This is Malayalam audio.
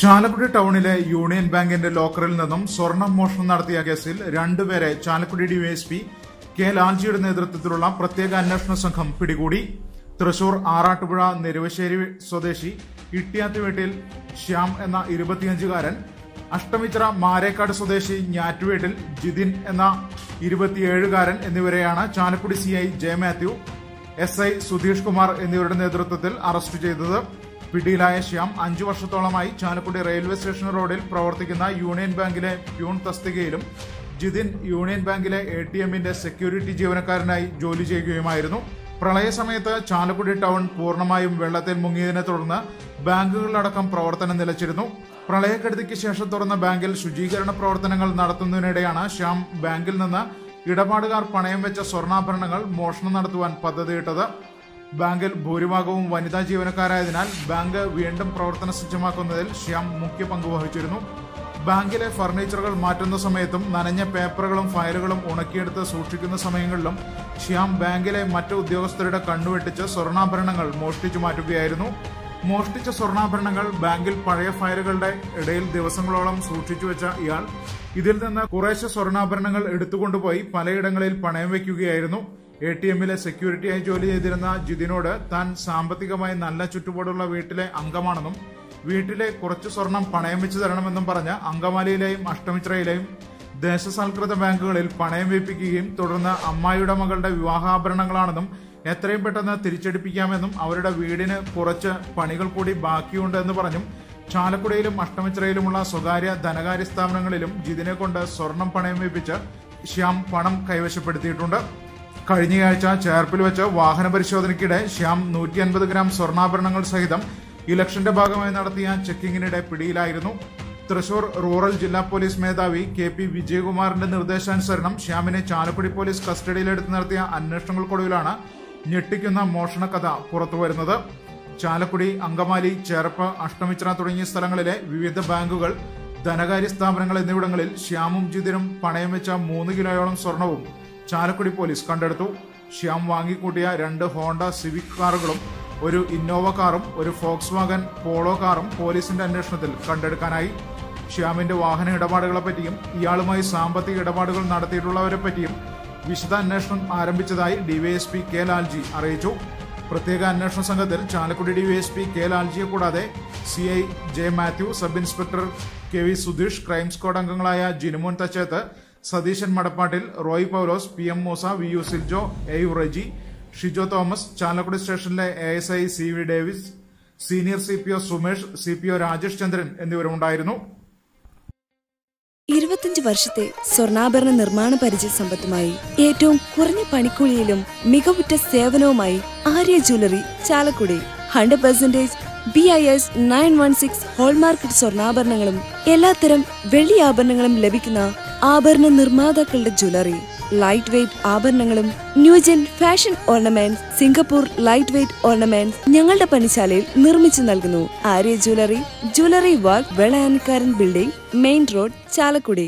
ചാലക്കുടി ടൌണിലെ യൂണിയൻ ബാങ്കിന്റെ ലോക്കറിൽ നിന്നും സ്വർണം മോഷണം നടത്തിയ കേസിൽ രണ്ടുപേരെ ചാലക്കുടി ഡിവൈഎസ്പി കെ ലാൽജിയുടെ നേതൃത്വത്തിലുള്ള പ്രത്യേക അന്വേഷണ സംഘം പിടികൂടി. തൃശൂർ ആറാട്ടുപുഴ നെരുവശ്ശേരി സ്വദേശി ഇട്ടിയാത്തുവീട്ടിൽ ശ്യാം എന്ന ഇരുപത്തിയഞ്ചുകാരൻ അഷ്ടമിച്ചിറ മാരേക്കാട് സ്വദേശി ഞാറ്റുവീട്ടിൽ ജിതിൻ എന്ന ഇരുപത്തിയേഴുകാരൻ എന്നിവരെയാണ് Chalakudy CI J Mathew S I Sudheesh Kumar എന്നിവരുടെ നേതൃത്വത്തിൽ അറസ്റ്റ് ചെയ്തത്. പിടിയിലായ ശ്യാം അഞ്ചു വർഷത്തോളമായി ചാലക്കുടി റെയിൽവേ സ്റ്റേഷൻ റോഡിൽ പ്രവർത്തിക്കുന്ന യൂണിയൻ ബാങ്കിലെ പ്യൂൺ തസ്തികയിലും ജിതിൻ യൂണിയൻ ബാങ്കിലെ എ ടി എമ്മിന്റെ സെക്യൂരിറ്റി ജീവനക്കാരനായി ജോലി ചെയ്യുകയുമായിരുന്നു. പ്രളയ സമയത്ത് ചാലക്കുടി ടൗൺ പൂർണമായും വെള്ളത്തിൽ മുങ്ങിയതിനെ തുടർന്ന് ബാങ്കുകളിലടക്കം പ്രവർത്തനം നിലച്ചിരുന്നു. പ്രളയക്കെടുതിക്ക് ശേഷം തുറന്ന ബാങ്കിൽ ശുചീകരണ പ്രവർത്തനങ്ങൾ നടത്തുന്നതിനിടെയാണ് ശ്യാം ബാങ്കിൽ നിന്ന് ഇടപാടുകാർ പണയം വെച്ച സ്വർണാഭരണങ്ങൾ മോഷണം നടത്തുവാൻ പദ്ധതിയിട്ടത്. ബാങ്കിൽ ഭൂരിഭാഗവും വനിതാ ജീവനക്കാരായതിനാൽ ബാങ്ക് വീണ്ടും പ്രവർത്തന സജ്ജമാക്കുന്നതിൽ ശ്യാം മുഖ്യ പങ്ക് വഹിച്ചിരുന്നു. ബാങ്കിലെ ഫർണിച്ചറുകൾ മാറ്റുന്ന സമയത്തും നനഞ്ഞ പേപ്പറുകളും ഫയലുകളും ഉണക്കിയെടുത്ത് സൂക്ഷിക്കുന്ന സമയങ്ങളിലും ശ്യാം ബാങ്കിലെ മറ്റ് ഉദ്യോഗസ്ഥരുടെ കണ്ണുവെട്ടിച്ച് സ്വർണാഭരണങ്ങൾ മോഷ്ടിച്ചു മാറ്റുകയായിരുന്നു. മോഷ്ടിച്ച സ്വർണാഭരണങ്ങൾ ബാങ്കിൽ പഴയ ഫയലുകളുടെ ഇടയിൽ ദിവസങ്ങളോളം സൂക്ഷിച്ചു വെച്ച ഇയാൾ. ഇതിൽ നിന്ന് കുറേശ്ശെ സ്വർണാഭരണങ്ങൾ എടുത്തുകൊണ്ടുപോയി പലയിടങ്ങളിൽ പണയം വയ്ക്കുകയായിരുന്നു. എ ടി എമ്മിലെ സെക്യൂരിറ്റിയായി ജോലി ചെയ്തിരുന്ന ജിതിനോട് താൻ സാമ്പത്തികമായി നല്ല ചുറ്റുപാടുള്ള വീട്ടിലെ അംഗമാണെന്നും വീട്ടിലെ കുറച്ച് സ്വർണം പണയം വെച്ച് തരണമെന്നും പറഞ്ഞ് അങ്കമാലിയിലെയും അഷ്ടമിത്രയിലെയും ദേശസാൽകൃത ബാങ്കുകളിൽ പണയം വെപ്പിക്കുകയും തുടർന്ന് അമ്മായിയുടെ മകളുടെ വിവാഹാഭരണങ്ങളാണെന്നും എത്രയും പെട്ടെന്ന് തിരിച്ചടിപ്പിക്കാമെന്നും അവരുടെ വീടിന് കുറച്ച് പണികൾ കൂടി ബാക്കിയുണ്ടെന്ന് പറഞ്ഞും ചാലക്കുടിയിലും അഷ്ടമിച്ചിറയിലുമുള്ള സ്വകാര്യ ധനകാര്യ സ്ഥാപനങ്ങളിലും ജിതിനെ കൊണ്ട് സ്വർണം പണയം വെപ്പിച്ച് ശ്യാം പണം കൈവശപ്പെടുത്തിയിട്ടുണ്ട്. കഴിഞ്ഞയാഴ്ച ചേർപ്പിൽ വെച്ച് വാഹന പരിശോധനയ്ക്കിടെ ശ്യാം നൂറ്റി അൻപത് ഗ്രാം സ്വർണാഭരണങ്ങൾ സഹിതം ഇലക്ഷന്റെ ഭാഗമായി നടത്തിയ ചെക്കിങ്ങിനിടെ പിടിയിലായിരുന്നു. തൃശൂർ റൂറൽ ജില്ലാ പോലീസ് മേധാവി കെ പി വിജയകുമാറിന്റെ നിർദ്ദേശാനുസരണം ശ്യാമിനെ ചാലക്കുടി പോലീസ് കസ്റ്റഡിയിലെടുത്ത് നടത്തിയ അന്വേഷണങ്ങൾക്കൊടുവിലാണ് ഞെട്ടിക്കുന്ന മോഷണ കഥ പുറത്തുവരുന്നത്. ചാലക്കുടി അങ്കമാലി ചേർപ്പ് അഷ്ടമിച്ചിറ തുടങ്ങിയ സ്ഥലങ്ങളിലെ വിവിധ ബാങ്കുകൾ ധനകാര്യ സ്ഥാപനങ്ങൾ എന്നിവിടങ്ങളിൽ ശ്യാമും ജിതിനും പണയം വെച്ച മൂന്ന് കിലോയോളം സ്വർണവും ചാലക്കുടി പോലീസ് കണ്ടെടുത്തു. ശ്യാം വാങ്ങിക്കൂട്ടിയ രണ്ട് ഹോണ്ട സിവിക് കാറുകളും ഒരു ഇന്നോവ കാറും ഒരു ഫോക്സ് വാഗൻ പോളോ കാറും പോലീസിന്റെ അന്വേഷണത്തിൽ കണ്ടെടുക്കാനായി. ശ്യാമിന്റെ വാഹന ഇടപാടുകളെ പറ്റിയും ഇയാളുമായി സാമ്പത്തിക ഇടപാടുകൾ നടത്തിയിട്ടുള്ളവരെ പറ്റിയും വിശദ അന്വേഷണം ആരംഭിച്ചതായി ഡിവൈഎസ്പി കെ ലാൽജി അറിയിച്ചു. പ്രത്യേക അന്വേഷണ സംഘത്തിൽ ചാലക്കുടി ഡിവൈഎസ്പി കെ ലാൽജിയെ കൂടാതെ C I J Mathew sub inspector K V Sudheesh crime squad അംഗങ്ങളായ Jinumon Thachethu Satheesan Madappattil Roy Paulose P M Moosa V U Siljo A U Reji Shijo Thomas Chalakudy സ്റ്റേഷനിലെ A S I C V Davis senior C P O Sumesh C P O Rajesh Chandran എന്നിവരുണ്ടായിരുന്നു ഇരുപത്തിയഞ്ച് വർഷത്തെ സ്വർണാഭരണ നിർമ്മാണ പരിചയ സമ്പത്തുമായി ഏറ്റവും കുറഞ്ഞ പണിക്കൂലിയിലും മികവുറ്റ സേവനവുമായി Arya jewellery Chalakudy. Hundred percentage B I S nine one six hallmarked സ്വർണാഭരണങ്ങളും എല്ലാത്തരം വെള്ളി ആഭരണങ്ങളും ലഭിക്കുന്ന ആഭരണ നിർമ്മാതാക്കളുടെ ജ്വല്ലറി ലൈറ്റ് വെയ്റ്റ് ആഭരണങ്ങളും new gen fashion ornaments Singapore light weight ornaments ഞങ്ങളുടെ പണിശാലയിൽ നിർമ്മിച്ചു നൽകുന്നു. Arya jewellery jewellery work Velayanikkaran building main road Chalakudy.